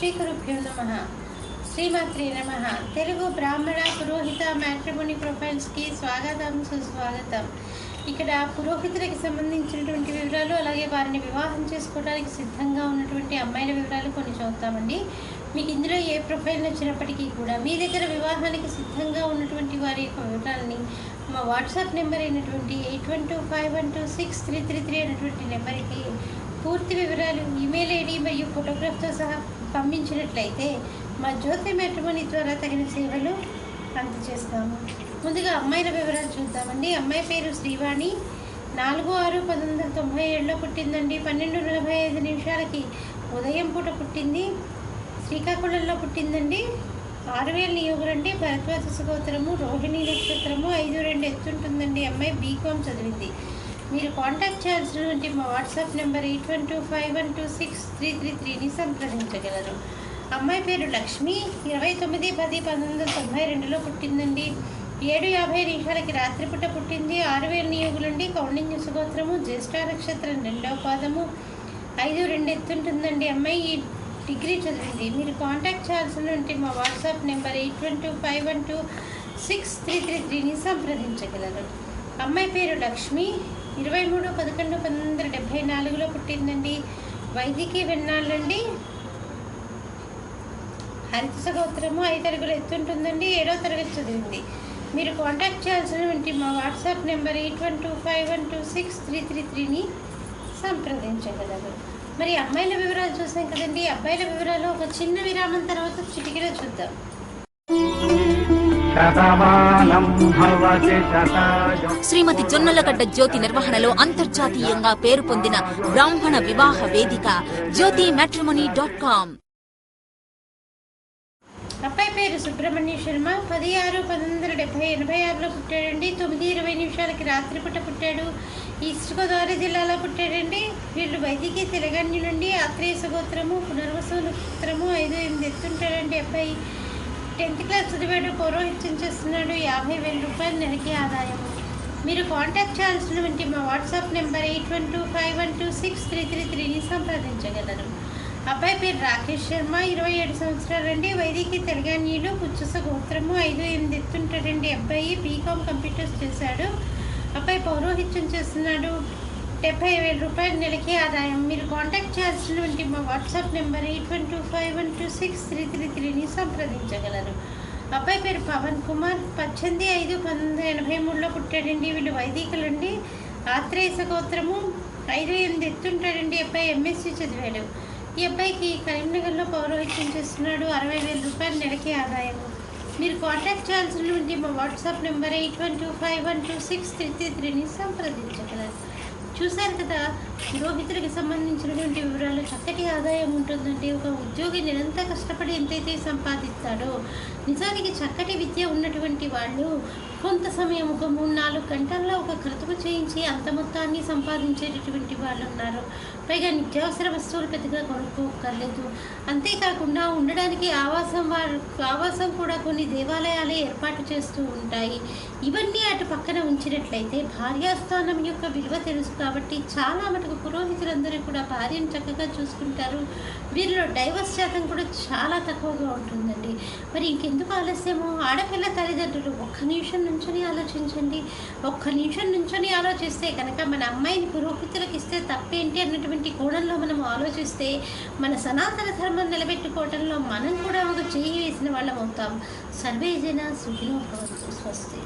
శ్రీ గురుభ్యో నమ. శ్రీమాత్రి నమ. తెలుగు బ్రాహ్మణ పురోహిత మ్యాట్రిమోని ప్రొఫైల్స్కి స్వాగతం సుస్వాగతం. ఇక్కడ పురోహితులకి సంబంధించినటువంటి వివరాలు అలాగే వారిని వివాహం చేసుకోవడానికి సిద్ధంగా ఉన్నటువంటి అమ్మాయిల వివరాలు కొన్ని చూద్దామండి మీకు ఇందులో ఏ ప్రొఫైల్ నచ్చినప్పటికీ కూడా మీ దగ్గర వివాహానికి సిద్ధంగా ఉన్నటువంటి వారి యొక్క వివరాలని మా వాట్సాప్ నెంబర్ అయినటువంటి eight one two five one two six three three three అనేటువంటి నెంబర్కి పూర్తి వివరాలు ఈమెయిల్ ఐడి మరియు ఫోటోగ్రాఫ్తో సహా పంపించినట్లయితే మా జ్యోతి మ్యాట్రిమోని ద్వారా తగిన సేవలు అందజేస్తాము. ముందుగా అమ్మాయిల వివరాలు చూద్దామండి. అమ్మాయి పేరు శ్రీవాణి. నాలుగు ఆరు పంతొమ్మిది వందల తొంభై ఏడులో పుట్టిందండి. పన్నెండు నలభై ఐదు నిమిషాలకి ఉదయం పూట పుట్టింది. శ్రీకాకుళంలో పుట్టిందండి. ఆరు వేల నియోగులండి. భరద్వాజ సుగోత్రము రోహిణి నక్షత్రము ఐదు రెండు ఎత్తుంటుందండి. అమ్మాయి బీకామ్ చదివింది. మీరు కాంటాక్ట్ చేయాల్సినటువంటి మా WhatsApp number eight one two five one two six three three త్రీని సంప్రదించగలరు. అమ్మాయి పేరు లక్ష్మి. ఇరవై తొమ్మిది పది పంతొమ్మిది వందల తొంభై రెండులో పుట్టిందండి. ఏడు యాభై నిమిషాలకి రాత్రిపూట పుట్టింది. ఆరు వేల నియోగులండి కౌండిన్య సుగోత్రము జ్యేష్ఠ నక్షత్రం రెండవ పాదము. ఐదు రెండు ఎత్తుంటుందండి అమ్మాయి. ఈ డిగ్రీ చదివింది. మీరు కాంటాక్ట్ చేయాల్సినటువంటి మా WhatsApp number eight one two five one two six three three త్రీని సంప్రదించగలరు. అమ్మాయి పేరు లక్ష్మి. ఇరవై మూడు పదకొండు పంతొమ్మిది వందల డెబ్భై నాలుగులో పుట్టిందండి. వైదికి విన్నాళ్ళండి. హరిత సగోత్రము ఐదు అడుగులు ఎత్తుంటుందండి ఏడో తరగతి చదివింది. మీరు కాంటాక్ట్ చేయాల్సినటువంటి మా WhatsApp number eight one two five one two six three three త్రీని సంప్రదించగలరు. మరి అమ్మాయిల వివరాలు చూసాం కదండి. అబ్బాయిల వివరాలు ఒక చిన్న విరామం తర్వాత చిటికలో చూద్దాం. శ్రీమతి జొన్నలగడ్డ జ్యోతి నిర్వహణలో అంతర్జాతీయంగా పేరు పొందిన బ్రాహ్మణ వివాహ వేదిక జ్యోతి మ్యాట్రిమోనీ డాట్ కామ్ అబ్బాయి పేరు సుబ్రహ్మణ్య శర్మ పది ఆరు పంతొమ్మిది వందల డెబ్బై ఎనభై ఆరులో పుట్టాడండి తొమ్మిది ఇరవై నిమిషాలకి రాత్రిపూట పుట్టాడు. ఈస్ట్ గోదావరి జిల్లాలో పుట్టాడండి. వీళ్ళు వైదికి తెలంగాణ నుండి ఆత్రేయ సగోత్రము పునర్వసు నక్షత్రము ఐదు ఎనిమిది ఎత్తుంటాడండి అబ్బాయి. టెన్త్ క్లాస్ చదివాడు పౌరోహిత్యం చేస్తున్నాడు యాభై వేల రూపాయలు నెలకి ఆదాయం మీరు కాంటాక్ట్ చేయాల్సినటువంటి మా WhatsApp number eight one two five one two six three three త్రీని సంప్రదించగలరు. అబ్బాయి పేరు రాకేష్ శర్మ ఇరవై ఏడు సంవత్సరాలండి వైదికి తెలంగాణలో పుచ్చస గోత్రము ఐదు ఎనిమిది ఎత్తుంటాడండి. అబ్బాయి బీకామ్ కంప్యూటర్స్ చేశాడు. అబ్బాయి పౌరోహిత్యం చేస్తున్నాడు. డెబ్బై వేల రూపాయల నెలకి ఆదాయం. మీరు కాంటాక్ట్ చేయాల్సినటువంటి మా WhatsApp number eight one two five one two six three three త్రీని సంప్రదించగలరు. అబ్బాయి పేరు పవన్ కుమార్. పద్దెనిమిది ఐదు పంతొమ్మిది వందల ఎనభై మూడులో పుట్టాడండి. వీళ్ళు వైదికులండి. ఆత్రేయ గోత్రము ఐదు ఎనిమిది ఎత్తుంటాడండి. అబ్బాయి ఎంఎస్సి చదివాడు. ఈ అబ్బాయికి కరీంనగర్లో పౌరోహిత్యం చేస్తున్నాడు. అరవై వేల రూపాయల నెలకి ఆదాయము మీరు కాంటాక్ట్ చేయాల్సినటువంటి మా WhatsApp number eight one two five one two six three three త్రీని సంప్రదించగలరు. చూశారు కదా పురోహితులకు సంబంధించినటువంటి వివరాలు చక్కటి ఆదాయం ఉంటుందండి ఒక ఉద్యోగి నిరంతర కష్టపడి ఎంతైతే సంపాదిస్తాడో నిజానికి చక్కటి విద్య ఉన్నటువంటి వాళ్ళు కొంత సమయం ఒక మూడు నాలుగు గంటల్లో ఒక క్రతువు చేయించి అంత మొత్తాన్ని సంపాదించేటటువంటి వాళ్ళు ఉన్నారు పైగా నిత్యావసర వస్తువులు పెద్దగా కొనుక్కోకర్లేదు అంతేకాకుండా ఉండడానికి ఆవాసం వారు ఆవాసం కూడా కొన్ని దేవాలయాలే ఏర్పాటు చేస్తూ ఉంటాయి. ఇవన్నీ అటు పక్కన ఉంచినట్లయితే భార్యాస్థానం యొక్క విలువ తెలుసు కాబట్టి చాలా మటుకు పురోహితులందరూ కూడా భార్యను చక్కగా చూసుకుంటారు. వీరిలో డైవర్స్ శాతం కూడా చాలా తక్కువగా ఉంటుందండి. మరి ఇంకెందుకు ఆలస్యము? ఆడపిల్ల తల్లిదండ్రులు ఒక్క నిమిషం నుంచొని ఆలోచించండి. ఒక్క నిమిషం నుంచొని ఆలోచిస్తే కనుక మన అమ్మాయిని పురోహితులకు ఇస్తే తప్పేంటి అన్నటువంటి కోణంలో మనం ఆలోచిస్తే మన సనాతన ధర్మం నిలబెట్టుకోవడంలో మనం కూడా ఒక చేయి వేసిన వాళ్ళం అవుతాం. సర్వే జన సుఖినో భవంతు. స్వస్తి.